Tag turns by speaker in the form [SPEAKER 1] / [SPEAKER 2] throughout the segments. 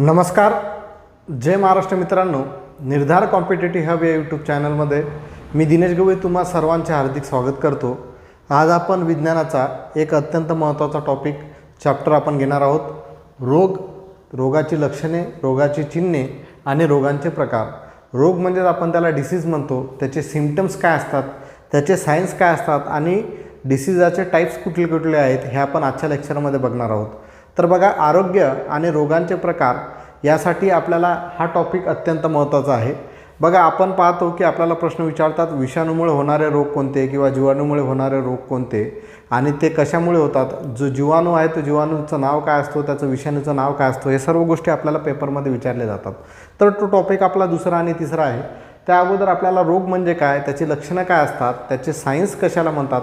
[SPEAKER 1] नमस्कार. जय महाराष्ट्र मित्रांनो. निर्धार कॉम्पिटेटिव्ह हब या यूट्यूब चॅनलमध्ये मी दिनेश गवई तुम्हा सर्वांचे हार्दिक स्वागत करतो. आज आपण विज्ञानाचा एक अत्यंत महत्त्वाचा टॉपिक चॅप्टर आपण घेणार आहोत. रोग रोगाची लक्षणे रोगाची चिन्हे आणि रोगांचे प्रकार. रोग म्हणजेच आपण त्याला डिसीज म्हणतो. त्याचे सिम्पटम्स काय असतात? त्याचे सायन्स काय असतात? आणि डिसीजाचे टाईप्स कुठले कुठले आहेत? हे आपण आजच्या लेक्चरमध्ये बघणार आहोत. तर बघा आरोग्य आणि रोगांचे प्रकार यासाठी आपल्याला हा टॉपिक अत्यंत महत्त्वाचा आहे. बघा आपण पाहतो की आपल्याला प्रश्न विचारतात विषाणूमुळे होणारे रोग कोणते किंवा जीवाणूमुळे होणारे रोग कोणते? आणि ते कशामुळे होतात? जो जीवाणू आहे तो जीवाणूचं नाव काय असतो? त्याचं विषाणूचं नाव काय असतो? हे सर्व गोष्टी आपल्याला पेपरमध्ये विचारले जातात. तर तो टॉपिक आपला दुसरा आणि तिसरा आहे. त्या अगोदर आपल्याला रोग म्हणजे काय? त्याची लक्षणं काय असतात? त्याचे सायन्स कशाला म्हणतात?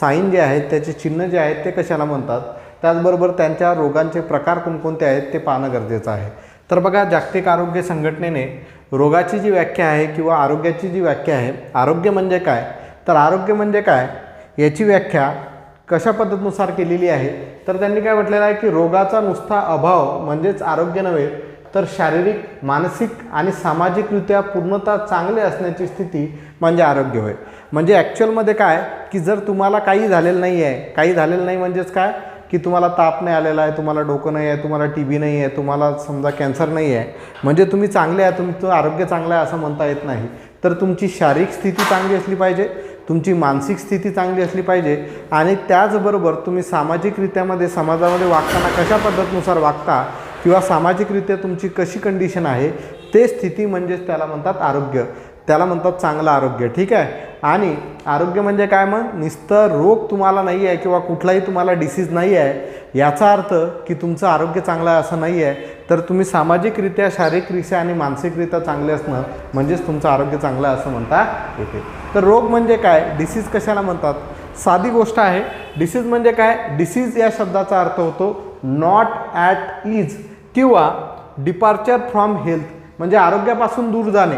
[SPEAKER 1] साईन जे आहेत त्याचे चिन्ह जे आहेत ते कशाला म्हणतात? त्याचबरोबर त्यांच्या रोगांचे प्रकार कोणकोणते आहेत ते पाहणं गरजेचं आहे. तर बघा जागतिक आरोग्य संघटनेने रोगाची जी व्याख्या आहे किंवा आरोग्याची जी व्याख्या आहे आरोग्य म्हणजे काय? तर आरोग्य म्हणजे काय? याची व्याख्या कशा पद्धतीनुसार केलेली आहे? तर त्यांनी काय म्हटलेलं आहे की रोगाचा नुसता अभाव म्हणजेच आरोग्य नव्हे तर शारीरिक मानसिक आणि सामाजिकरित्या पूर्णतः चांगले असण्याची स्थिती म्हणजे आरोग्य होय. म्हणजे ॲक्च्युअलमध्ये काय? की जर तुम्हाला काही झालेलं नाही आहे काही झालेलं नाही म्हणजेच काय? की तुम्हाला ताप नाही आलेला आहे तुम्हाला डोकं नाही आहे तुम्हाला टी बी नाही आहे तुम्हाला समजा कॅन्सर नाही आहे म्हणजे तुम्ही चांगले आहे तुमचं आरोग्य चांगलं आहे असं म्हणता येत नाही. तर तुमची शारीरिक स्थिती चांगली असली पाहिजे तुमची मानसिक स्थिती चांगली असली पाहिजे आणि त्याचबरोबर तुम्ही सामाजिकरित्यामध्ये समाजामध्ये वागताना कशा पद्धतीनुसार वागता किंवा सामाजिकरित्या तुमची कशी कंडिशन आहे ते स्थिती म्हणजेच त्याला म्हणतात आरोग्य. त्याला म्हणतात चांगलं आरोग्य. ठीक आहे? आणि आरोग्य म्हणजे काय मग? नुसतं रोग तुम्हाला नाही आहे किंवा कुठलाही तुम्हाला डिसीज नाही आहे याचा अर्थ की तुमचं आरोग्य चांगलं आहे असं नाही आहे तर तुम्ही सामाजिकरित्या शारीरिकरित्या आणि मानसिकरित्या चांगले असणं म्हणजेच तुमचं आरोग्य चांगलं आहे असं म्हणता येते. तर रोग म्हणजे काय? डिसीज कशाला म्हणतात? साधी गोष्ट आहे. डिसीज म्हणजे काय? डिसीज या शब्दाचा अर्थ होतो नॉट ॲट इज किंवा डिपार्चर फ्रॉम हेल्थ म्हणजे आरोग्यापासून दूर जाणे.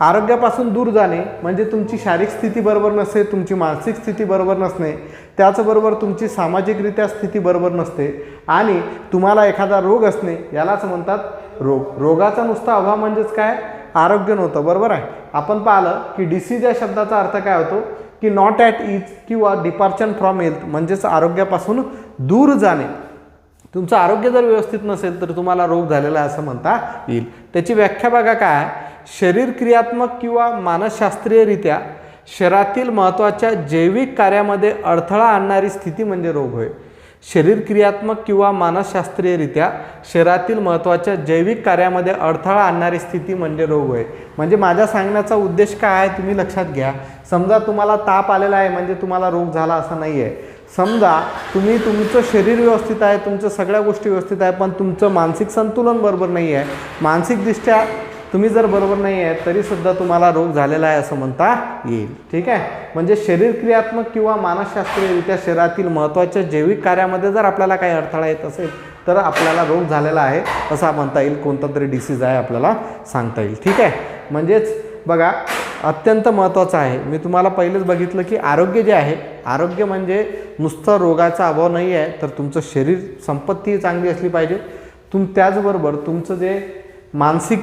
[SPEAKER 1] आरोग्यापासून दूर जाणे म्हणजे तुमची शारीरिक स्थिती बरोबर नसते तुमची मानसिक स्थिती बरोबर नसणे त्याचबरोबर तुमची सामाजिकरित्या स्थिती बरोबर नसते आणि तुम्हाला एखादा रोग असणे यालाच म्हणतात रोग. रोगाचा नुसता अभाव म्हणजेच काय? आरोग्य नव्हतं बरोबर आहे? आपण पाहिलं की डिसीज या शब्दाचा अर्थ काय होतो? की नॉट ॲट इज किंवा डिपार्चन फ्रॉम हेल्थ म्हणजेच आरोग्यापासून दूर जाणे. तुमचं आरोग्य जर व्यवस्थित नसेल तर तुम्हाला रोग झालेला आहे असं म्हणता येईल. त्याची व्याख्या बघा काय शरीर क्रियात्मक किंवा मानसशास्त्रीयरित्या शरीरातील महत्त्वाच्या जैविक कार्यामध्ये अडथळा आणणारी स्थिती म्हणजे रोग होय. शरीर क्रियात्मक किंवा मानसशास्त्रीयरित्या शरीरातील महत्त्वाच्या जैविक कार्यामध्ये अडथळा आणणारी स्थिती म्हणजे रोग होय. म्हणजे माझ्या सांगण्याचा उद्देश काय आहे तुम्ही लक्षात घ्या. समजा तुम्हाला ताप आलेला आहे म्हणजे तुम्हाला रोग झाला असं नाही आहे समजा तुम्ही तुमचं शरीर व्यवस्थित आहे तुमचं सगळ्या गोष्टी व्यवस्थित आहे पण तुमचं मानसिक संतुलन बरोबर नाही आहे मानसिकदृष्ट्या तुम्ही जर बरोबर नाही आहे तरीसुद्धा तुम्हाला रोग झालेला आहे असं म्हणता येईल. ठीक आहे? म्हणजे शरीर क्रियात्मक किंवा मानसशास्त्रीयरित्या शरीरातील महत्त्वाच्या जैविक कार्यामध्ये जर आपल्याला काही अडथळा येत असेल तर आपल्याला रोग झालेला आहे असा म्हणता येईल. कोणता तरी डिसीज आहे आपल्याला सांगता येईल. ठीक आहे? म्हणजेच बघा अत्यंत महत्त्वाचं आहे. मी तुम्हाला पहिलेच बघितलं की आरोग्य जे आहे आरोग्य म्हणजे नुसतं रोगाचा अभाव नाही आहे तर तुमचं शरीर संपत्ती चांगली असली पाहिजे. तुम त्याचबरोबर तुमचं जे मानसिक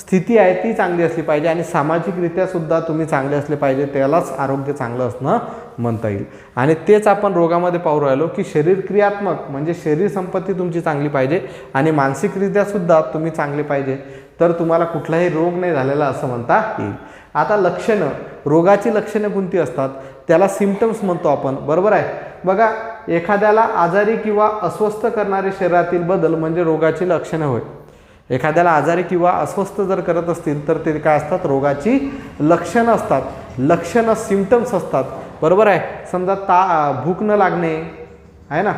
[SPEAKER 1] स्थिती आहे ती चांगली असली पाहिजे आणि सामाजिकरित्या सुद्धा तुम्ही चांगले असले पाहिजे त्यालाच आरोग्य चांगलं असणं म्हणता येईल. आणि तेच आपण रोगामध्ये पाहू राहिलो की शरीर क्रियात्मक म्हणजे शरीर संपत्ती तुमची चांगली पाहिजे आणि मानसिकरित्या सुद्धा तुम्ही चांगले पाहिजे तर तुम्हाला कुठलाही रोग नाही झालेला असं म्हणता येईल. आता लक्षणं रोगाची लक्षणं कोणती असतात? त्याला सिमटम्स म्हणतो आपण बरोबर आहे? बघा एखाद्याला आजारी किंवा अस्वस्थ करणारे शरीरातील बदल म्हणजे रोगाची लक्षणं होय. एखाद्याला आजारी किंवा अस्वस्थ जर करत असतील तर ते काय असतात? रोगाची लक्षणं असतात. लक्षणं सिमटम्स असतात. बरोबर आहे? समजा ता भूक न लागणे आहे ना?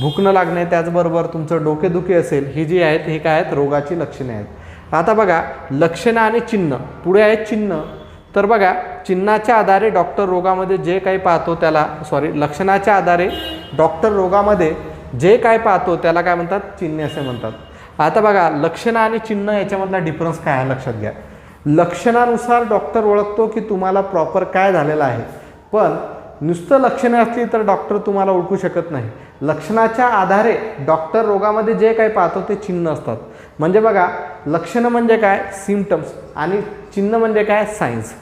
[SPEAKER 1] भूक न लागणे त्याचबरोबर तुमचं डोकेदुखी असेल ही जी आहेत हे काय आहेत? रोगाची लक्षणे आहेत. आता बघा लक्षणं आणि चिन्ह. पुढे आहेत चिन्ह. तर बघा चिन्हाच्या आधारे डॉक्टर रोगामध्ये जे काही पाहतो त्याला सॉरी लक्षणाच्या आधारे डॉक्टर रोगामध्ये जे काय पाहतो त्याला काय म्हणतात? चिन्हे असे म्हणतात. आता बघा लक्षणं आणि चिन्ह याच्यामधला डिफरन्स काय आहे लक्षात घ्या. लक्षणानुसार डॉक्टर ओळखतो की तुम्हाला प्रॉपर काय झालेलं आहे. पण नुसतं लक्षणं असली तर डॉक्टर तुम्हाला ओळखू शकत नाही. लक्षणाच्या आधारे डॉक्टर रोगामध्ये जे काही पाहतो ते चिन्ह असतात. म्हणजे बघा लक्षणं म्हणजे काय? सिमटम्स आणि चिन्ह म्हणजे काय? सायन्स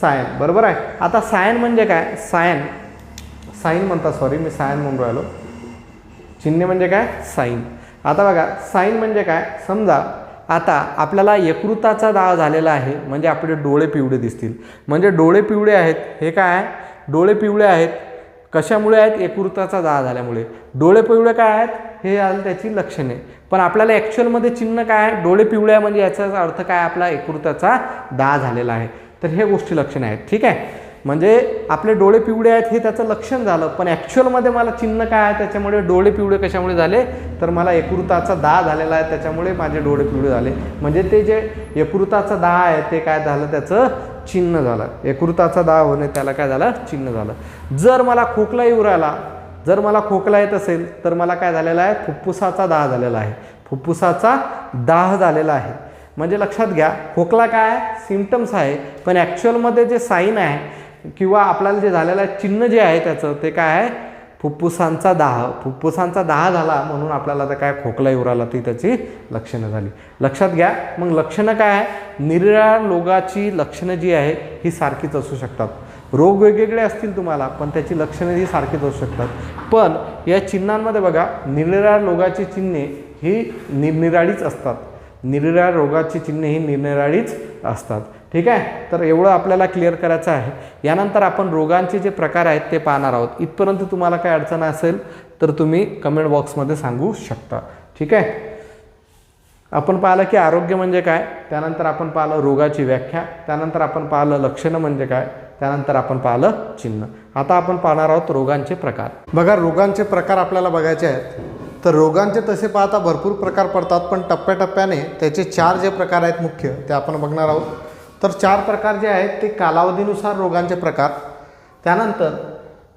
[SPEAKER 1] सायन बरोबर आहे? आता सायन म्हणजे काय? सायन साईन म्हणतात सॉरी मी सायन म्हणून राहिलो. चिन्ह म्हणजे काय? साईन आता बघा साईन म्हणजे काय? समजा आता आपल्याला यकृताचा दाह झालेला आहे म्हणजे आपले डोळे पिवळे दिसतील. म्हणजे डोळे पिवळे आहेत हे काय? आहे डोळे पिवळे आहेत. कशामुळे आहेत? यकृताचा दाह झाल्यामुळे. डोळे पिवळे काय आहेत? हे आलं त्याची लक्षणे. पण आपल्याला ॲक्च्युअलमध्ये चिन्ह काय? आहे डोळे पिवळे आहे म्हणजे याचा अर्थ काय? आपला यकृताचा दाह झालेला आहे. तर हे गोष्टी लक्षणे आहेत. ठीक आहे? म्हणजे आपले डोळे पिवळे आहेत हे त्याचं लक्षण झालं. पण ॲक्च्युअलमध्ये मला चिन्ह काय आहे त्याच्यामुळे डोळे पिवळे कशामुळे झाले? तर मला यकृताचा दाह झालेला आहे त्याच्यामुळे माझे डोळे पिवळे झाले. म्हणजे ते जे यकृताचा दाह आहे ते काय झालं? त्याचं चिन्ह झालं. यकृताचा दाह होणे त्याला काय झालं? चिन्ह झालं. जर मला खोकला येऊ राहिला जर मला खोकला येत असेल तर मला काय झालेला आहे? फुफ्फुसाचा दाह झालेला आहे. फुफ्फुसाचा दाह झालेला आहे. म्हणजे लक्षात घ्या खोकला काय आहे? सिमटम्स आहे. पण ॲक्च्युअलमध्ये जे साईन आहे किंवा आपल्याला जे झालेलं चिन्ह जे आहे त्याचं ते काय आहे? फुफ्फुसांचा दाह. फुफ्फुसांचा दाह झाला म्हणून आपल्याला तर काय खोकला येऊ राहिला ती त्याची लक्षणं झाली. लक्षात घ्या. मग लक्षणं काय आहे? निरनिराळ्या रोगाची लक्षणं जी आहे ही सारखीच असू शकतात. रोग वेगवेगळे असतील तुम्हाला पण त्याची लक्षणं ही सारखीच असू शकतात. पण या चिन्हांमध्ये बघा निरनिराळ्या रोगाची चिन्हे ही निरनिराळीच असतात. निरनिराळ्या रोगाची चिन्हे ही निरनिराळीच असतात. ठीक आहे? तर एवढं आपल्याला क्लिअर करायचं आहे. यानंतर आपण रोगांचे जे प्रकार आहेत ते पाहणार आहोत. इथपर्यंत तुम्हाला काय अडचण असेल तर तुम्ही कमेंट बॉक्समध्ये सांगू शकता. ठीक आहे? आपण पाहिलं की आरोग्य म्हणजे काय? त्यानंतर आपण पाहिलं रोगाची व्याख्या. त्यानंतर आपण पाहिलं लक्षणं म्हणजे काय? त्यानंतर आपण पाहिलं चिन्ह. आता आपण पाहणार आहोत रोगांचे प्रकार. बघा रोगांचे प्रकार आपल्याला बघायचे आहेत. तर रोगांचे तसे पाहता भरपूर प्रकार पडतात पण टप्प्याटप्प्याने त्याचे चार जे प्रकार आहेत मुख्य ते आपण बघणार आहोत. तर चार प्रकार जे आहेत ते कालावधीनुसार रोगांचे प्रकार त्यानंतर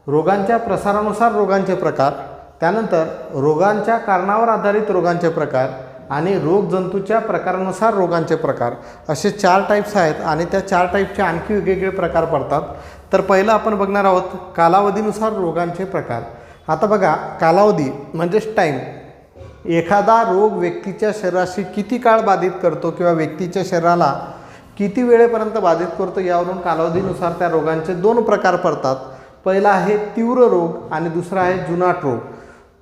[SPEAKER 1] रोगांच्या प्रसारानुसार रोगांचे प्रकार त्यानंतर रोगांच्या कारणावर आधारित रोगांचे प्रकार आणि रोगजंतूच्या प्रकारानुसार रोगांचे प्रकार असे चार टाईप्स आहेत आणि त्या चार टाईपचे आणखी वेगवेगळे प्रकार पडतात. तर पहिलं आपण बघणार आहोत कालावधीनुसार रोगांचे प्रकार. आता बघा कालावधी म्हणजेच टाईम एखादा रोग व्यक्तीच्या शरीराशी किती काळ बाधित करतो किंवा व्यक्तीच्या शरीराला किती वेळेपर्यंत बाधित करतो यावरून कालावधीनुसार त्या रोगांचे दोन प्रकार पडतात. पहिला आहे तीव्र रोग आणि दुसरा आहे जुनाट रोग.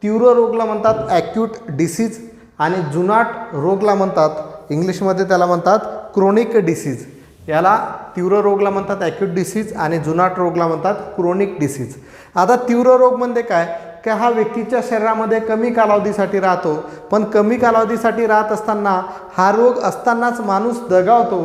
[SPEAKER 1] तीव्र रोगला म्हणतात ॲक्यूट डिसीज आणि जुनाट रोगला म्हणतात इंग्लिशमध्ये त्याला म्हणतात क्रोनिक डिसीज याला तीव्र रोगला म्हणतात ॲक्यूट डिसीज आणि जुनाट रोगला म्हणतात क्रोनिक डिसीज आता तीव्र रोग म्हणजे काय? की हा व्यक्तीच्या शरीरामध्ये कमी कालावधीसाठी राहतो पण कमी कालावधीसाठी राहत असताना हा रोग असतानाच माणूस दगावतो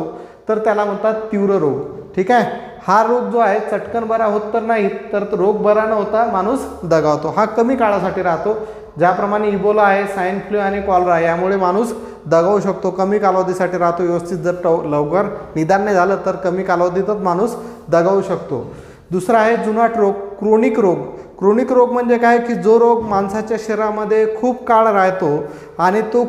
[SPEAKER 1] तर त्याला म्हणतात तीव्र रोग. ठीक आहे? हा रोग जो आहे चटकन बरा होत तर नाही तर तो रोग बरा न होता माणूस दगावतो. हा कमी काळासाठी राहतो. ज्याप्रमाणे इबोला आहे साईन फ्लू आणि कॉलरा यामुळे माणूस दगावू शकतो. कमी कालावधीसाठी राहतो. व्यवस्थित जर टव लवकर निदान नाही झालं तर कमी कालावधीतच माणूस दगावू शकतो. दुसरा आहे जुनाट रोग क्रोनिक रोग. क्रोनिक रोग म्हणजे काय? की जो रोग माणसाच्या शरीरामध्ये खूप काळ राहतो आणि तो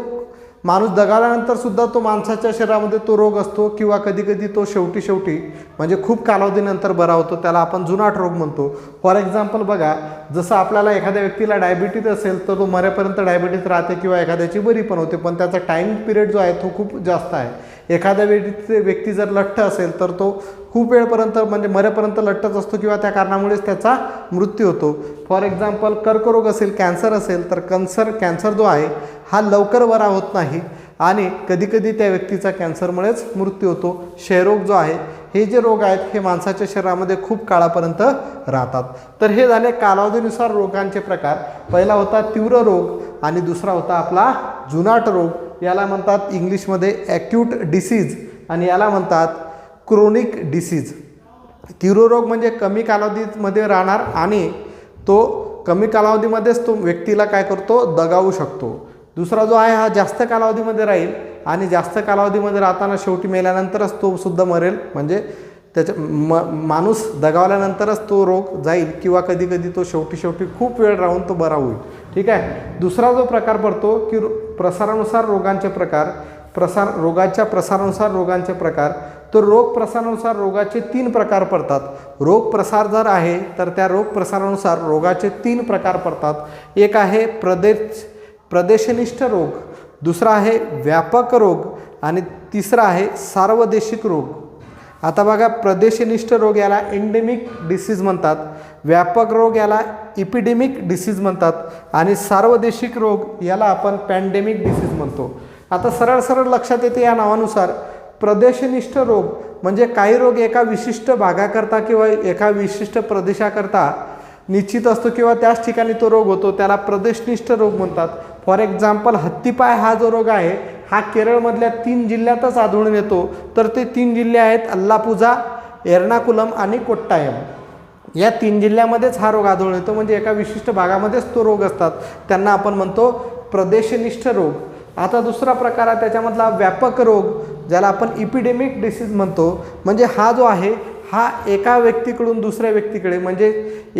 [SPEAKER 1] माणूस दगावल्यानंतर सुद्धा तो माणसाच्या शरीरामध्ये तो रोग असतो किंवा कधी कधी तो शेवटी शेवटी म्हणजे खूप कालावधीनंतर बरा होतो त्याला आपण जुनाट रोग म्हणतो. फॉर एक्झाम्पल बघा जसं आपल्याला एखाद्या व्यक्तीला डायबिटीज असेल तर तो मरेपर्यंत डायबिटीज राहते किंवा एखाद्याची बरी पण होते पण त्याचा टाईम पिरियड जो आहे तो खूप जास्त आहे. एखाद्या व्यक्ती व्यक्ती जर लठ्ठ असेल तर तो खूप वेळपर्यंत म्हणजे मरेपर्यंत लठ्ठच असतो किंवा त्या कारणामुळेच त्याचा मृत्यू होतो. फॉर एक्झाम्पल कर्करोग असेल कॅन्सर असेल तर कन्सर कॅन्सर जो आहे हा लवकर बरा होत नाही. आणि कधीकधी त्या व्यक्तीचा कॅन्सरमुळेच मृत्यू होतो. क्षयरोग जो आहे हे जे रोग आहेत हे माणसाच्या शरीरामध्ये खूप काळापर्यंत राहतात. तर हे झाले कालावधीनुसार रोगांचे प्रकार. पहिला होता तीव्र रोग आणि दुसरा होता आपला जुनाट रोग. याला म्हणतात इंग्लिशमध्ये ॲक्यूट डिसीज आणि याला म्हणतात क्रोनिक डिसीज तीव्र रोग म्हणजे कमी कालावधीमध्ये राहणार आणि तो कमी कालावधीमध्येच तो व्यक्तीला काय करतो? दगावू शकतो. दुसरा जो आहे हा जास्त कालावधीमध्ये राहील आणि जास्त कालावधीमध्ये राहताना शेवटी मेल्यानंतरच तो सुद्धा मरेल. म्हणजे त्याच्या म माणूस दगावल्यानंतरच तो रोग जाईल किंवा कधी कधी तो शेवटी शेवटी खूप वेळ राहून तो बरा होईल. ठीक आहे? दुसरा जो प्रकार पडतो की प्रसारानुसार रोगांचे प्रकार प्रसार रोगाच्या प्रसारानुसार रोगांचे प्रकार तर रोग प्रसारानुसार रोगाचे तीन प्रकार पडतात. रोग प्रसार जर आहे तर त्या रोग प्रसारानुसार रोगाचे तीन प्रकार पडतात. एक आहे प्रदेश प्रदेशनिष्ठ रोग दुसरा आहे व्यापक रोग आणि तिसरा आहे सार्वदेशिक रोग. आता बघा प्रदेशनिष्ठ रोग याला एंडेमिक डिसीज म्हणतात व्यापक रोग याला इपिडेमिक डिसीज म्हणतात आणि सार्वदेशिक रोग याला आपण पॅन्डेमिक डिसीज म्हणतो. आता सरळ सरळ लक्षात येते या नावानुसार प्रदेशनिष्ठ रोग म्हणजे काही रोग एका विशिष्ट भागाकरता किंवा एका विशिष्ट प्रदेशाकरता निश्चित असतो किंवा त्याच ठिकाणी तो रोग होतो त्याला प्रदेशनिष्ठ रोग म्हणतात. फॉर एक्झाम्पल हत्तीपाय हा जो रोग आहे हा केरळमधल्या तीन जिल्ह्यातच आढळून येतो. तर ते तीन जिल्हे आहेत अल्लापुझा एर्नाकुलम आणि कोट्टायम. या तीन जिल्ह्यामध्येच हा रोग आढळून येतो. म्हणजे एका विशिष्ट भागामध्येच तो रोग असतात. त्यांना आपण म्हणतो प्रदेशनिष्ठ रोग. आता दुसरा प्रकार आहे त्याच्यामधला व्यापक रोग ज्याला आपण इपिडेमिक डिसीज म्हणतो. म्हणजे हा जो आहे हा एका व्यक्तीकडून दुसऱ्या व्यक्तीकडे म्हणजे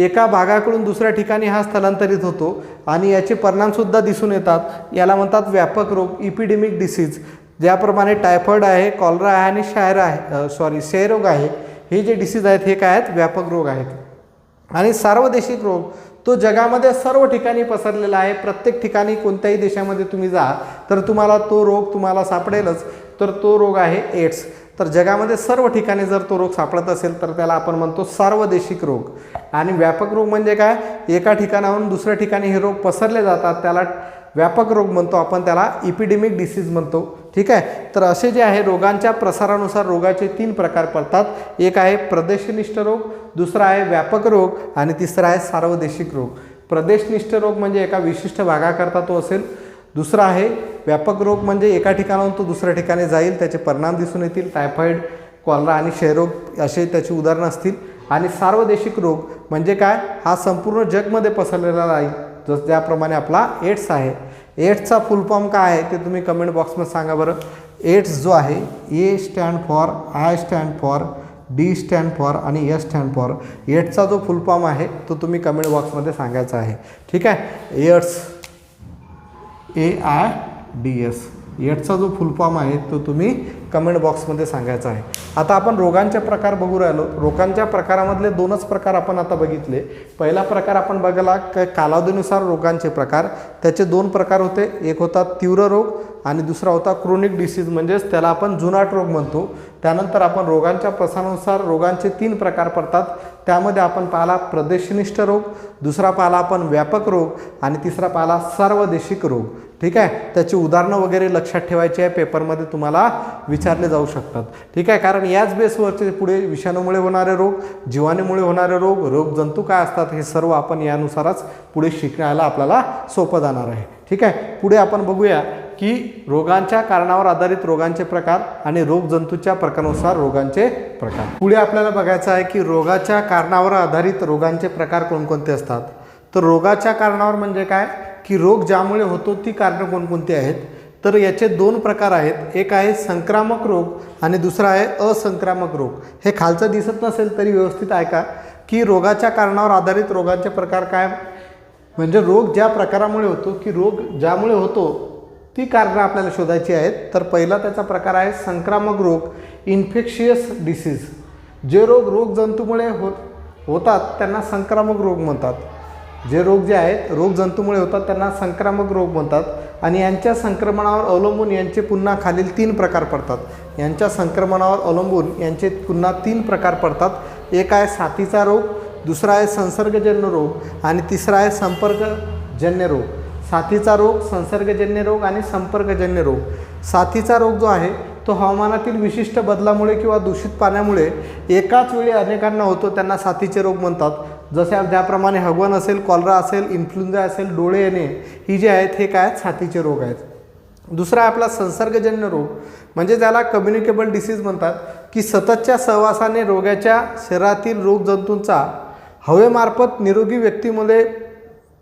[SPEAKER 1] एका भागाकडून दुसऱ्या ठिकाणी हा स्थलांतरित होतो आणि याचे परिणामसुद्धा दिसून येतात. याला म्हणतात व्यापक रोग इपिडेमिक डिसीज ज्याप्रमाणे टायफॉईड आहे कॉलरा आहे आणि शायर आहे सॉरी क्षयरोग आहे. हे जे डिसीज आहेत हे काय आहेत? व्यापक रोग आहेत. आणि सार्वदेशिक रोग तो जगामध्ये सर्व ठिकाणी पसरलेला आहे. प्रत्येक ठिकाणी कोणत्याही देशामध्ये तुम्ही जा तर तुम्हाला तो रोग तुम्हाला सापडेलच. तर तो रोग आहे एड्स. तर जगामध्ये सर्व ठिकाणी जर तो रोग सापडत असेल तर त्याला आपण म्हणतो सार्वदेशिक रोग. आणि व्यापक रोग म्हणजे काय? एका ठिकाणाहून दुसऱ्या ठिकाणी हे रोग पसरले जातात त्याला व्यापक रोग म्हणतो आपण त्याला इपिडेमिक डिसीज म्हणतो. ठीक आहे? तर असे जे आहे रोगांच्या प्रसारानुसार रोगाचे तीन प्रकार पडतात. एक आहे प्रदेशनिष्ठ रोग दुसरा आहे व्यापक रोग आणि तिसरा आहे सार्वदेशिक रोग. प्रदेशनिष्ठ रोग म्हणजे एका विशिष्ट भागाकरता तो असेल दुसरा आहे व्यापक रोग म्हणजे एका ठिकाणाहून तो दुसऱ्या ठिकाणी जाईल त्याचे परिणाम दिसून येतील टायफॉईड कॉलरा आणि क्षयरोग असे त्याची उदाहरणं असतील. आणि सार्वदेशिक रोग म्हणजे काय? हा संपूर्ण जगमध्ये पसरलेला राहील जस ज्याप्रमाणे आपला एड्स आहे. एड्सचा फुल फॉर्म काय आहे ते तुम्ही कमेंट बॉक्समध्ये सांगा बरं. एड्स जो आहे A stand for I stand for D stand for आणि एस स्टँड फॉर. एड्सचा जो फुल फॉर्म आहे तो तुम्ही कमेंट बॉक्समध्ये सांगायचा आहे. ठीक आहे? एड्स. ए आय जो फुलफॉर्म आहे तो तुम्ही कमेंट बॉक्समध्ये सांगायचा आहे. आता आपण रोगांचे प्रकार बघू राहिलो. रोगांच्या प्रकारामधले दोनच प्रकार आपण आता बघितले. पहिला प्रकार आपण बघायला क कालावधीनुसार रोगांचे प्रकार. त्याचे दोन प्रकार होते. एक होता तीव्र रोग आणि दुसरा होता क्रोनिक डिसीज म्हणजेच त्याला आपण जुनाट रोग म्हणतो. त्यानंतर आपण रोगांच्या प्रसारानुसार रोगांचे तीन प्रकार पडतात. त्यामध्ये आपण पाहिला प्रदेशनिष्ठ रोग दुसरा पाहिला आपण व्यापक रोग आणि तिसरा पाहिला सार्वदेशिक रोग. ठीक आहे? त्याची उदाहरणं वगैरे लक्षात ठेवायची आहे. पेपरमध्ये तुम्हाला विचारले जाऊ शकतात. ठीक आहे? कारण याच बेसवरचे पुढे विषाणूमुळे होणारे रोग जीवाणूमुळे होणारे रोग रोगजंतू काय असतात हे सर्व आपण यानुसारच पुढे शिकायला आपल्याला सोपं जाणार आहे. ठीक आहे? पुढे आपण बघूया की रोगांच्या कारणावर आधारित रोगांचे प्रकार आणि रोगजंतूच्या प्रकारानुसार रोगांचे प्रकार. पुढे आपल्याला बघायचं आहे की रोगाच्या कारणावर आधारित रोगांचे प्रकार कोणकोणते असतात? तर रोगाच्या कारणावर म्हणजे काय? की रोग ज्यामुळे होतो ती कारणं कोणकोणती आहेत? तर याचे दोन प्रकार आहेत. एक आहे संक्रामक रोग आणि दुसरा आहे असंक्रामक रोग. हे खालचं दिसत नसेल तरी व्यवस्थित ऐका की रोगाच्या कारणावर आधारित रोगांचे प्रकार काय? म्हणजे रोग ज्या प्रकारामुळे होतो की रोग ज्यामुळे होतो ती कारणं आपल्याला शोधायची आहेत. तर पहिला त्याचा प्रकार आहे संक्रामक रोग इन्फेक्शियस डिसीज. जे रोग रोगजंतूमुळे हो होतात त्यांना संक्रामक रोग म्हणतात. जे रोग जे आहेत रोगजंतूमुळे होतात त्यांना संक्रामक रोग म्हणतात आणि यांच्या संक्रमणावर अवलंबून यांचे पुन्हा खालील तीन प्रकार पडतात. यांच्या संक्रमणावर अवलंबून यांचे पुन्हा तीन प्रकार पडतात. एक आहे साथीचा रोग दुसरा आहे संसर्गजन्य रोग आणि तिसरा आहे संपर्कजन्य रोग. साथीचा रोग संसर्गजन्य रोग आणि संपर्कजन्य रोग. साथीचा रोग जो आहे तो हवामानातील विशिष्ट बदलामुळे किंवा दूषित पाण्यामुळे एकाच वेळी अनेकांना होतो त्यांना साथीचे रोग म्हणतात. जसे ज्याप्रमाणे हगवण असेल कॉलरा असेल इन्फ्लुएन्झा असेल डोळे येणे ही जे आहेत हे काय आहेत? छातीचे रोग आहेत. दुसरा आहे आपला संसर्गजन्य रोग म्हणजे ज्याला कम्युनिकेबल डिसीज म्हणतात की सततच्या सहवासाने रोगाच्या शरीरातील रोगजंतूंचा हवेमार्फत निरोगी व्यक्तीमध्ये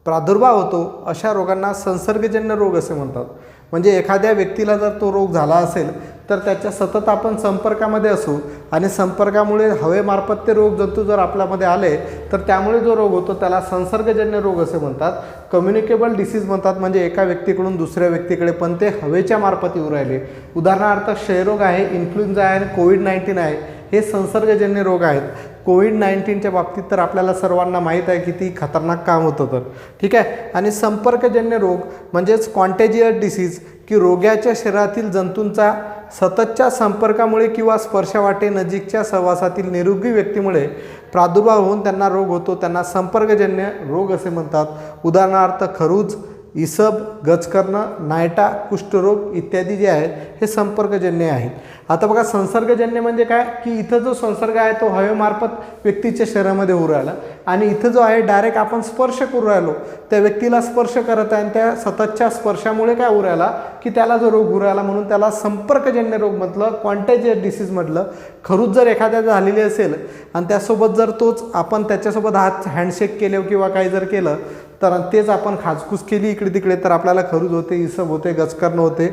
[SPEAKER 1] प्रादुर्भाव होतो अशा रोगांना संसर्गजन्य रोग असे म्हणतात. म्हणजे एखाद्या व्यक्तीला जर तो रोग झाला असेल तर त्याच्या सतत आपण संपर्कामध्ये असू आणि संपर्कामुळे हवेमार्फत ते रोग जंतू जर आपल्यामध्ये आले तर त्यामुळे जो रोग होतो त्याला संसर्गजन्य रोग असे म्हणतात. कम्युनिकेबल डिसीज म्हणतात म्हणजे एका व्यक्तीकडून दुसऱ्या व्यक्तीकडे पण ते हवेच्या मार्फत येऊ राहिले. उदाहरणार्थ क्षयरोग आहे इन्फ्लुएन्झा आहे आणि कोविड नाईन्टीन आहे. हे संसर्गजन्य रोग आहेत. कोविड नाईन्टीनच्या बाबतीत तर आपल्याला सर्वांना माहीत आहे किती खतरनाक काम होतं तर. ठीक आहे? आणि संपर्कजन्य रोग म्हणजेच कॉन्टेजियस डिसीज की रोग्याच्या शरीरातील जंतूंचा सततच्या संपर्कामुळे किंवा स्पर्शवाटे नजीकच्या सहवासातील निरोगी व्यक्तीमुळे प्रादुर्भाव होऊन त्यांना रोग होतो. त्यांना संपर्कजन्य रोग असे म्हणतात. उदाहरणार्थ खरूज इसब गजकर्ण नायटा कुष्ठरोग इत्यादी जे आहेत हे संपर्कजन्य आहेत. आता बघा संसर्गजन्य म्हणजे काय? की इथं जो संसर्ग आहे तो हवेमार्फत व्यक्तीच्या शरीरामध्ये होऊ राहिला. आणि इथं जो आहे डायरेक्ट आपण स्पर्श करू राहिलो. त्या व्यक्तीला स्पर्श करत आहे आणि त्या सततच्या स्पर्शामुळे काय होऊ राहिला? की त्याला जो रोग होऊ राहिला म्हणून त्याला संपर्कजन्य रोग म्हटलं कॉन्टॅजियस डिसीज म्हटलं. खरूच जर एखाद्या झालेली असेल आणि त्यासोबत जर तोच आपण त्याच्यासोबत हात हँडशेक केले किंवा काही जर केलं तर तेच आपण खाजकूस केली इकडे तिकडे तर आपल्याला खरूज होते इसब होते गचकर्ण होते.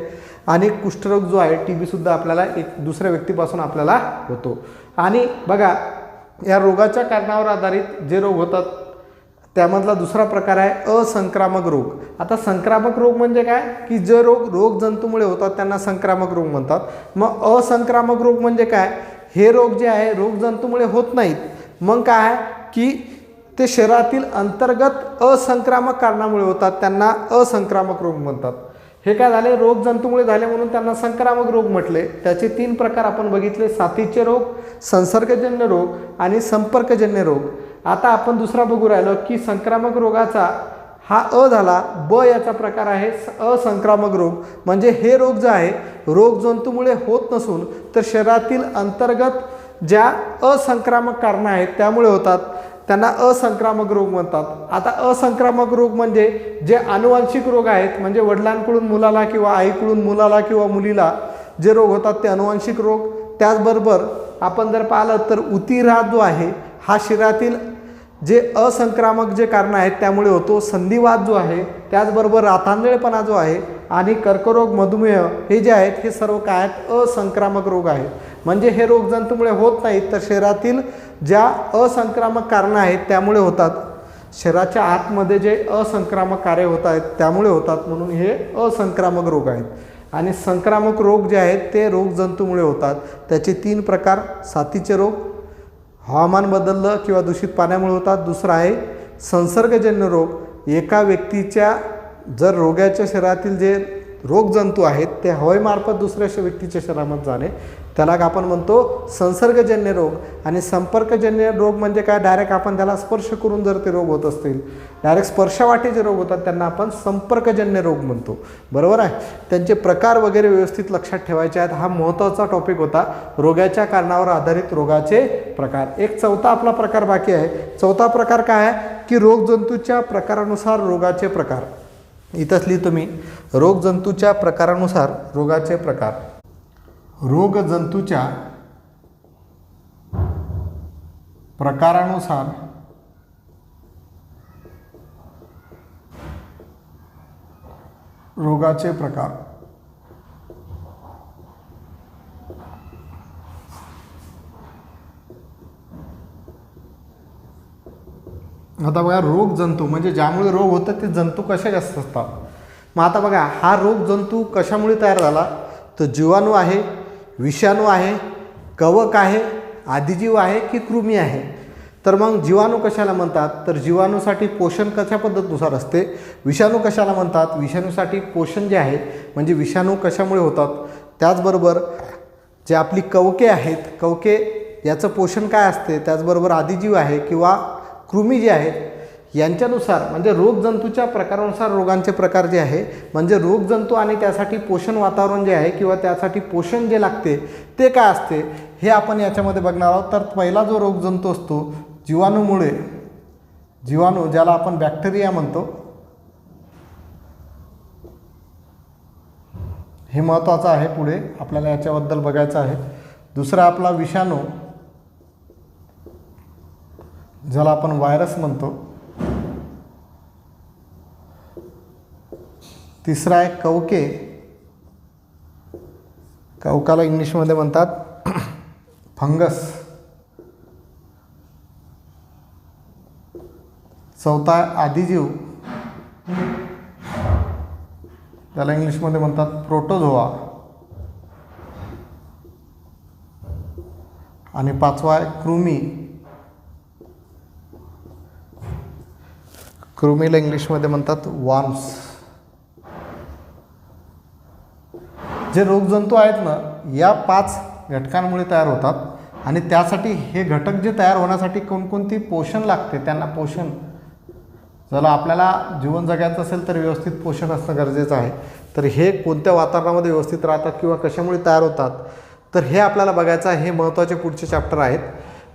[SPEAKER 1] आणि कुष्ठरोग जो आहे टी बीसुद्धा आपल्याला एक दुसऱ्या व्यक्तीपासून आपल्याला होतो. आणि बघा या रोगाच्या कारणावर आधारित जे रोग होतात त्यामधला दुसरा प्रकार आहे असंक्रामक रोग. आता संक्रामक रोग म्हणजे काय? की जे रोग रोगजंतूमुळे होतात त्यांना संक्रामक रोग म्हणतात. मग असंक्रामक रोग म्हणजे काय? हे रोग जे आहे रोगजंतूमुळे होत नाहीत. मग काय? की ते शरीरातील अंतर्गत असंक्रामक कारणामुळे होतात त्यांना असंक्रामक रोग म्हणतात. हे काय झाले? रोगजंतूमुळे झाले म्हणून त्यांना संक्रामक रोग म्हटले. त्याचे तीन प्रकार आपण बघितले. साथीचे रोग संसर्गजन्य रोग आणि संपर्कजन्य रोग. आता आपण दुसरा बघू राहिलो की संक्रामक रोगाचा हा अ झाला ब याचा प्रकार आहे स- असंक्रामक रोग. म्हणजे हे रोग जे आहे रोगजंतूमुळे होत नसून तर शरीरातील अंतर्गत ज्या असंक्रामक कारणं आहेत त्यामुळे होतात. त्यांना असंक्रामक रोग म्हणतात. आता असंक्रामक रोग म्हणजे जे अनुवांशिक रोग आहेत म्हणजे वडिलांकडून मुलाला किंवा आईकडून मुलाला किंवा मुलीला जे रोग होतात ते अनुवांशिक रोग. त्याचबरोबर आपण जर पाहिलं तर उतिरा जो आहे हा शरीरातील जे असंक्रामक जे कारणं आहेत त्यामुळे होतो संधिवात जो आहे त्याचबरोबर रातांदळेपणा जो आहे आणि कर्करोग मधुमेह हे जे आहेत हे सर्व काय आहेत? असंक्रामक रोग आहेत. म्हणजे हे रोग जंतूमुळे होत नाहीत तर शरीरातील ज्या असंक्रामक कारणं आहेत त्यामुळे होतात. शरीराच्या आतमध्ये जे असंक्रामक कार्य होत आहेत त्यामुळे होतात म्हणून हे असंक्रामक रोग आहेत. आणि संक्रामक रोग जे आहेत ते रोगजंतूमुळे होतात. त्याचे तीन प्रकार साथीचे रोग हवामान बदललं किंवा दूषित पाण्यामुळे होतात. दुसरं आहे संसर्गजन्य रोग. एका व्यक्तीच्या जर रोग्याच्या शरीरातील जे रोगजंतू आहेत ते हवेमार्फत दुसऱ्या व्यक्तीच्या शरीरामध्ये जाणे. त्याला आपण म्हणतो संसर्गजन्य रोग. आणि संपर्कजन्य रोग म्हणजे काय? डायरेक्ट आपण त्याला स्पर्श करून जर ते रोग होत असतील डायरेक्ट स्पर्शवाटे जे रोग होतात त्यांना आपण संपर्कजन्य रोग म्हणतो. बरोबर आहे? त्यांचे प्रकार वगैरे व्यवस्थित लक्षात ठेवायचे आहेत. हा महत्त्वाचा टॉपिक होता. रोगाच्या कारणावर आधारित रोगाचे प्रकार. एक चौथा आपला प्रकार बाकी आहे. चौथा प्रकार काय आहे? की रोगजंतूच्या प्रकारानुसार रोगाचे प्रकार. इथंच लिहितो मी. रोगजंतूच्या प्रकारानुसार रोगाचे प्रकार. रोगजंतूच्या प्रकारानुसार रोगाचे प्रकार. आता बघा रोग जंतू म्हणजे ज्यामुळे रोग होतात ते जंतू कसे जास्त असतात? मग आता बघा हा रोग जंतू कशामुळे तयार झाला? तर जीवाणू आहे विषाणू आहे कवक आहे आदिजीव आहे की कृमी आहे? तर मग जीवाणू कशाला म्हणतात? तर जीवाणूसाठी पोषण कशा पद्धतीनुसार असते? विषाणू कशाला म्हणतात? विषाणूसाठी पोषण जे आहे म्हणजे विषाणू कशामुळे होतात? त्याचबरोबर जे आपली कवके आहेत कवके याचं पोषण काय असते? त्याचबरोबर आदिजीव आहे किंवा कृमी जे आहेत यांच्यानुसार म्हणजे रोगजंतूच्या प्रकारानुसार रोगांचे प्रकार जे आहे म्हणजे रोगजंतू आणि त्यासाठी पोषण वातावरण जे आहे किंवा त्यासाठी पोषण जे लागते ते काय असते हे आपण याच्यामध्ये बघणार आहोत. तर पहिला जो रोगजंतू असतो जीवाणूमुळे जीवाणू ज्याला आपण बॅक्टेरिया म्हणतो हे महत्त्वाचं आहे पुढे आपल्याला याच्याबद्दल बघायचं आहे. दुसरा आपला विषाणू ज्याला आपण व्हायरस म्हणतो तिसरा आहे कवके कवकाला इंग्लिशमध्ये म्हणतात फंगस. चौथा आदिजीव. त्याला इंग्लिशमध्ये म्हणतात प्रोटोझोआ. आणि पाचवा आहे कृमी कृमीला इंग्लिशमध्ये म्हणतात वॉर्म्स. जे रोगजंतू आहेत ना या पाच घटकांमुळे तयार होतात. आणि त्यासाठी हे घटक जे तयार होण्यासाठी कोणकोणती पोषण लागते त्यांना पोषण. जर आपल्याला जीवन जगायचं असेल तर व्यवस्थित पोषण असणं गरजेचं आहे. तर हे कोणत्या वातावरणामध्ये व्यवस्थित राहतात किंवा कशामुळे तयार होतात तर हे आपल्याला बघायचं आहे. हे महत्त्वाचे पुढचे चॅप्टर आहेत.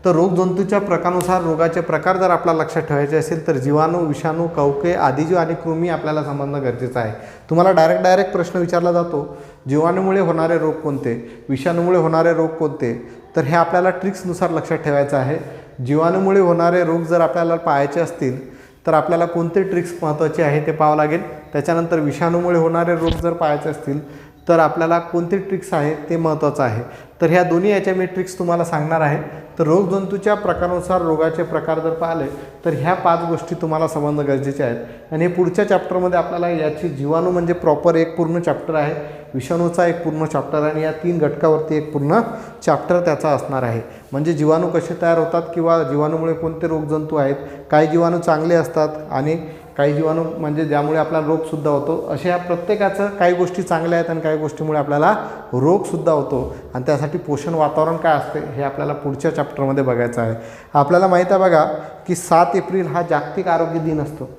[SPEAKER 1] तर रोगजंतूच्या प्रकारानुसार रोगाचे प्रकार जर आपल्याला लक्षात ठेवायचे असेल तर जीवाणू विषाणू कवके आदिजीव आणि कृमी आपल्याला समजणं गरजेचं आहे. तुम्हाला डायरेक्ट डायरेक्ट प्रश्न विचारला जातो जीवाणूमुळे होणारे रोग कोणते? विषाणूमुळे होणारे रोग कोणते? तर हे आपल्याला ट्रिक्सनुसार लक्षात ठेवायचं आहे. जीवाणूमुळे होणारे रोग जर आपल्याला पाहायचे असतील तर आपल्याला कोणते ट्रिक्स महत्त्वाचे आहे ते पाहावं लागेल. त्याच्यानंतर विषाणूमुळे होणारे रोग जर पाहायचे असतील तर आपल्याला कोणते ट्रिक्स आहे ते महत्त्वाचं आहे. तर ह्या दोन्ही याच्या मी ट्रिक्स तुम्हाला सांगणार आहे. तर रोगजंतूच्या प्रकारानुसार रोगाचे प्रकार जर पाहिले तर ह्या पाच गोष्टी तुम्हाला समजणं गरजेचे आहेत. आणि हे पुढच्या चॅप्टरमध्ये आपल्याला याची जीवाणू म्हणजे प्रॉपर एक पूर्ण चॅप्टर आहे विषाणूचा एक पूर्ण चॅप्टर आणि या तीन घटकावरती एक पूर्ण चॅप्टर त्याचा असणार आहे. म्हणजे जीवाणू कसे तयार होतात किंवा जीवाणूमुळे कोणते रोगजंतू आहेत काही जीवाणू चांगले असतात आणि काही जीवाणू म्हणजे ज्यामुळे आपला रोगसुद्धा होतो. अशा प्रत्येकाचं काही गोष्टी चांगल्या आहेत आणि काही गोष्टीमुळे आपल्याला रोगसुद्धा होतो. आणि त्यासाठी पोषण वातावरण काय असते हे आपल्याला पुढच्या चॅप्टरमध्ये बघायचं आहे. आपल्याला माहीत आहे बघा की सात एप्रिल हा जागतिक आरोग्य दिन असतो.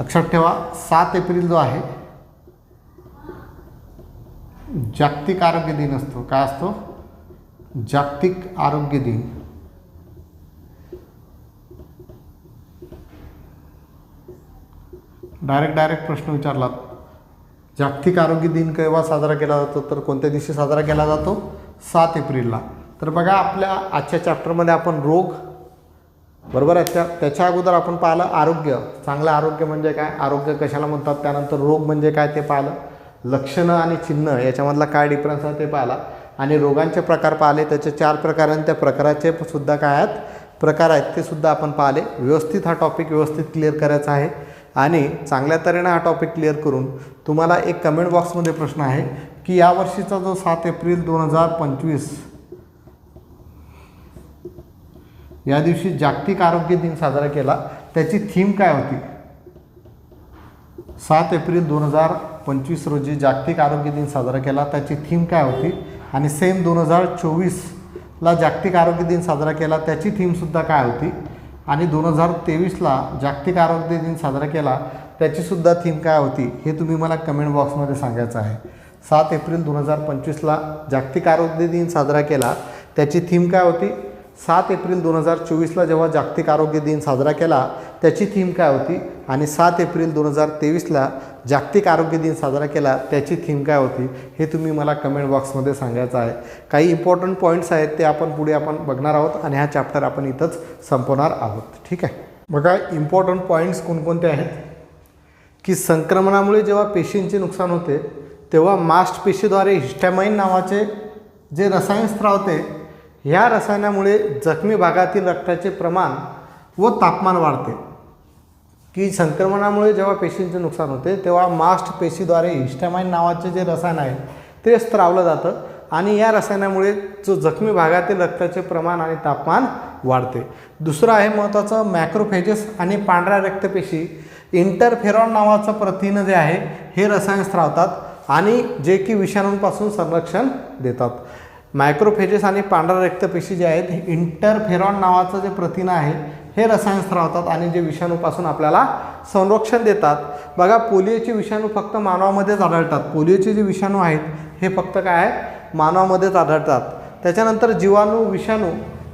[SPEAKER 1] लक्षात ठेवा सात एप्रिल जो आहे जागतिक आरोग्य दिन असतो. काय असतो? जागतिक आरोग्य दिन. डायरेक्ट डायरेक्ट प्रश्न विचारलात. जागतिक आरोग्य दिन केव्हा साजरा केला जातो? तर कोणत्या दिवशी साजरा केला जातो? सात एप्रिलला. तर बघा आपल्या आजच्या चॅप्टरमध्ये आपण रोग बरोबर आहे? त्या त्याच्या अगोदर आपण पाहिलं आरोग्य. चांगलं आरोग्य म्हणजे काय? आरोग्य कशाला म्हणतात? त्यानंतर रोग म्हणजे काय ते पाहिलं. लक्षणं आणि चिन्ह याच्यामधला काय डिफरन्स आहे ते पाहिला. आणि रोगांचे प्रकार पाहिले त्याचे चार प्रकार आणि त्या प्रकाराचे सुद्धा काय आहेत? प्रकार आहेत ते सुद्धा आपण पाहिले. व्यवस्थित हा टॉपिक व्यवस्थित क्लिअर करायचा आहे. आणि चांगल्या तऱ्हेने हा टॉपिक क्लिअर करून तुम्हाला एक कमेंट बॉक्समध्ये प्रश्न आहे की यावर्षीचा जो सात एप्रिल दोन हजार पंचवीस या दिवशी जागतिक आरोग्य दिन साजरा केला त्याची थीम काय होती? सात एप्रिल दोन हजार पंचवीस रोजी जागतिक आरोग्य दिन साजरा केला त्याची थीम काय होती? आणि सेम दोन हजार चोवीसला जागतिक आरोग्य दिन साजरा केला त्याची थीमसुद्धा काय होती? आणि दोन हजार तेवीसला जागतिक आरोग्य दिन साजरा केला त्याचीसुद्धा थीम काय होती हे तुम्ही मला कमेंट बॉक्समध्ये सांगायचं आहे. सात एप्रिल दोन हजार पंचवीसला जागतिक आरोग्य दिन साजरा केला त्याची थीम काय होती? सात एप्रिल दोन हजार चोवीसला जेव्हा जागतिक आरोग्य दिन साजरा केला त्याची थीम काय होती? आणि सात एप्रिल दोन हजार तेवीसला जागतिक आरोग्य दिन साजरा केला त्याची थीम काय होती हे तुम्ही मला कमेंट बॉक्समध्ये सांगायचं आहे. काही इम्पॉर्टंट पॉईंट्स आहेत ते आपण पुढे आपण बघणार आहोत आणि हा चॅप्टर आपण इथंच संपवणार आहोत. ठीक आहे? बघा इम्पॉर्टंट पॉईंट्स कोणकोणते आहेत? की संक्रमणामुळे जेव्हा पेशींचे नुकसान होते तेव्हा मास्ट पेशीद्वारे हिस्टॅमाइन नावाचे जे रसायन स्त्रावते ह्या रसायनामुळे जखमी भागातील रक्ताचे प्रमाण व तापमान वाढते. की संक्रमणामुळे जेव्हा पेशींचे नुकसान होते तेव्हा मास्ट पेशीद्वारे हिस्टॅमाइन नावाचे जे रसायन आहे ते स्त्रावलं जातं आणि या रसायनामुळे जो जखमी भागातील रक्ताचे प्रमाण आणि तापमान वाढते. दुसरं आहे महत्त्वाचं मॅक्रोफेजेस आणि पांढऱ्या रक्तपेशी. इंटरफेरॉन नावाचं प्रथिन जे आहे हे रसायन स्त्रावतात आणि जे की विषाणूंपासून संरक्षण देतात. मायक्रोफेजेस आणि पांढऱ्या रक्तपेशी जे आहेत हे इंटरफेरॉन नावाचं जे प्रथिन आहे हे रसायन स्रावतात आणि जे विषाणूपासून आपल्याला संरक्षण देतात. बघा पोलिओचे विषाणू फक्त मानवामध्येच आढळतात. पोलिओचे जे विषाणू आहेत हे फक्त काय आहे? मानवामध्येच आढळतात. त्याच्यानंतर जीवाणू विषाणू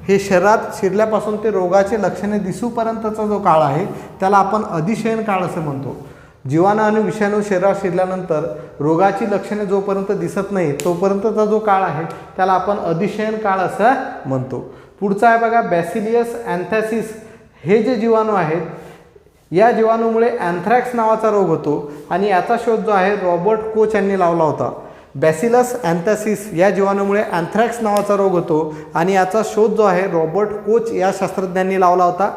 [SPEAKER 1] हे शरीरात शिरल्यापासून ते रोगाचे लक्षणे दिसूपर्यंतचा जो काळ आहे त्याला आपण अधिशयन काळ असं म्हणतो. जीवाणू आणि विषाणू शरीरात शिरल्यानंतर रोगाची लक्षणे जोपर्यंत दिसत नाही तोपर्यंतचा जो काळ आहे त्याला आपण अधिशयन काळ असं म्हणतो. पुढचा आहे बघा बॅसिलियस अँथॅसिस. हे जे जीवाणू आहेत या जीवाणूमुळे अँथ्रॅक्स नावाचा रोग होतो आणि याचा शोध जो आहे रॉबर्ट कोच यांनी लावला होता. बॅसिलस अँथॅसिस या जीवाणूमुळे अँथ्रॅक्स नावाचा रोग होतो आणि याचा शोध जो आहे रॉबर्ट कोच या शास्त्रज्ञांनी लावला होता.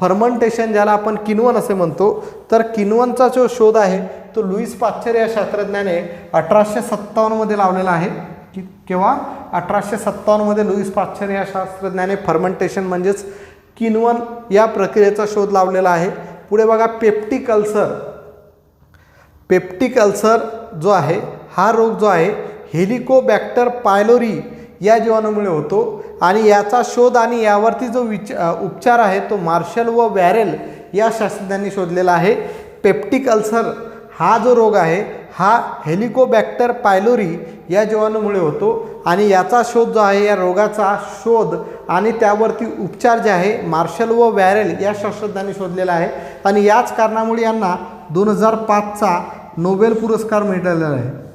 [SPEAKER 1] फर्मंटेशन ज्याला आपण किनवन असे म्हणतो तर किनवनचा जो शोध आहे तो लुईस पाश्चर या शास्त्रज्ञाने अठराशे सत्तावन्नमध्ये लावलेला आहे. की केव्हा? अठराशे सत्तावन्नमध्ये लुईस पाश्चर या शास्त्रज्ञाने फर्मंटेशन म्हणजेच किनवन या प्रक्रियेचा शोध लावलेला आहे. पुढे बघा पेप्टिक अल्सर. पेप्टिक अल्सर जो आहे हा रोग जो आहे हेलिकोबॅक्टर पायलोरी या जीवाणूमुळे होतो आणि याचा शोध आणि यावरती जो विच उपचार आहे तो मार्शल व वॅरेल या शास्त्रज्ञांनी शोधलेला आहे. पेप्टिक अल्सर हा जो रोग आहे हा हेलिकोबॅक्टर पायलोरी या जीवाणूमुळे होतो आणि याचा शोध जो आहे या रोगाचा शोध आणि त्यावरती उपचार जे आहे मार्शल व वॅरेल या शास्त्रज्ञांनी शोधलेला आहे. आणि याच कारणामुळे यांना दोन हजार पाचचा नोबेल पुरस्कार मिळालेला आहे.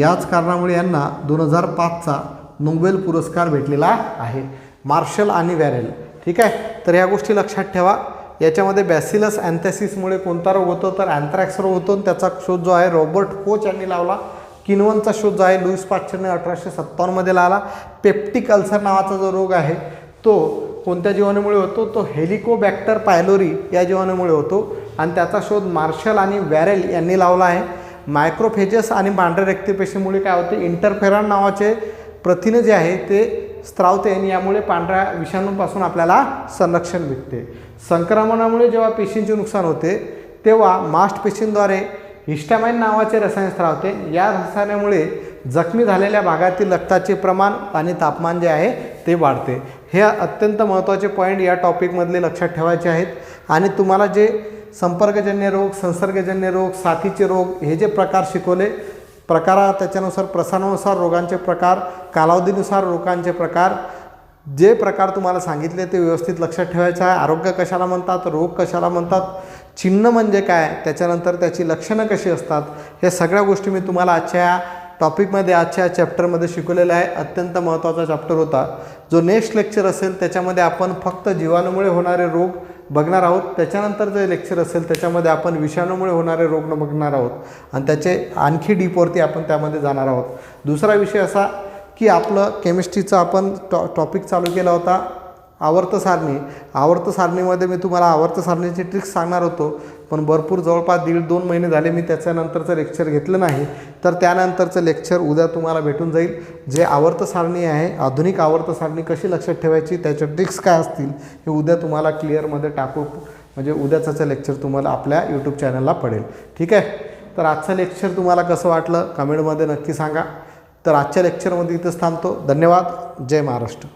[SPEAKER 1] याच कारणामुळे यांना दोन हजार पाचचा नोबेल पुरस्कार भेटलेला आहे. मार्शल आणि वॅरेल. ठीक आहे? तर या गोष्टी लक्षात ठेवा. याच्यामध्ये बॅसिलस अँथॅसिसमुळे कोणता रोग होतो? तर अँथ्रॅक्स रोग होतो. आणि त्याचा शोध जो आहे रॉबर्ट कोच यांनी लावला. किनवनचा शोध जो आहे लुईस पाश्चरने अठराशे सत्तावन्नमध्ये लावला. पेप्टिक अल्सर नावाचा जो रोग आहे तो कोणत्या जीवाणूमुळे होतो? तो हेलिकोबॅक्टर पायलोरी या जीवाणूमुळे होतो. आणि त्याचा शोध मार्शल आणि वॅरेल यांनी लावला आहे. मायक्रोफेजस आणि पांढऱ्या रक्तपेशीमुळे काय होते? इंटरफेरॉन नावाचे प्रथिन जे आहे ते स्त्रावते आणि यामुळे पांढऱ्या विषाणूंपासून आपल्याला संरक्षण भेटते. संक्रमणामुळे जेव्हा पेशींचे नुकसान होते तेव्हा मास्ट पेशींद्वारे हिस्टामाइन नावाचे रसायन स्त्रावते. या रसायनामुळे जखमी झालेल्या भागातील रक्ताचे प्रमाण आणि तापमान जे आहे ते वाढते. हे अत्यंत महत्त्वाचे पॉईंट या टॉपिकमधले लक्षात ठेवायचे आहेत. आणि तुम्हाला जे संपर्कजन्य रोग संसर्गजन्य रोग साथीचे रोग हे जे प्रकार शिकवले प्रकारा त्याच्यानुसार प्रसारानुसार रोगांचे प्रकार कालावधीनुसार रोगांचे प्रकार जे प्रकार तुम्हाला सांगितले ते व्यवस्थित लक्षात ठेवायचं आहे. आरोग्य कशाला म्हणतात? रोग कशाला म्हणतात? चिन्ह म्हणजे काय? त्याच्यानंतर त्याची लक्षणं कशी असतात? हे सगळ्या गोष्टी मी तुम्हाला आजच्या या टॉपिकमध्ये आजच्या चॅप्टरमध्ये शिकवलेलं आहे. अत्यंत महत्त्वाचा चॅप्टर होता. जो नेक्स्ट लेक्चर असेल त्याच्यामध्ये आपण फक्त जीवाणूमुळे होणारे रोग बघणार आहोत. त्याच्यानंतर जे लेक्चर असेल त्याच्यामध्ये आपण विषाणूमुळे होणारे रोग बघणार आहोत. आणि त्याचे आणखी डीपवरती आपण त्यामध्ये जाणार आहोत. दुसरा विषय असा की आपलं केमिस्ट्रीचं आपण टॉ टॉपिक चालू केला होता आवर्त सारणी. आवर्त सारणीमध्ये मी तुम्हाला आवर्त सारणीची ट्रिक्स सांगणार होतो. पण भरपूर जवळपास दीड दोन महिने झाले मी त्याच्यानंतरचं लेक्चर घेतलं नाही. तर त्यानंतरचं लेक्चर उद्या तुम्हाला भेटून जाईल. जे आवर्त सारणी आहे आधुनिक आवर्त सारणी कशी लक्षात ठेवायची त्याच्या ट्रिक्स काय असतील हे उद्या तुम्हाला क्लिअरमध्ये टाकू म्हणजे उद्याचं लेक्चर तुम्हाला आपल्या यूट्यूब चॅनलला पडेल. ठीक आहे? तर आजचं लेक्चर तुम्हाला कसं वाटलं? कमेंटमध्ये नक्की सांगा. तर आजच्या लेक्चरमध्ये इथंच थांबतो. धन्यवाद. जय महाराष्ट्र.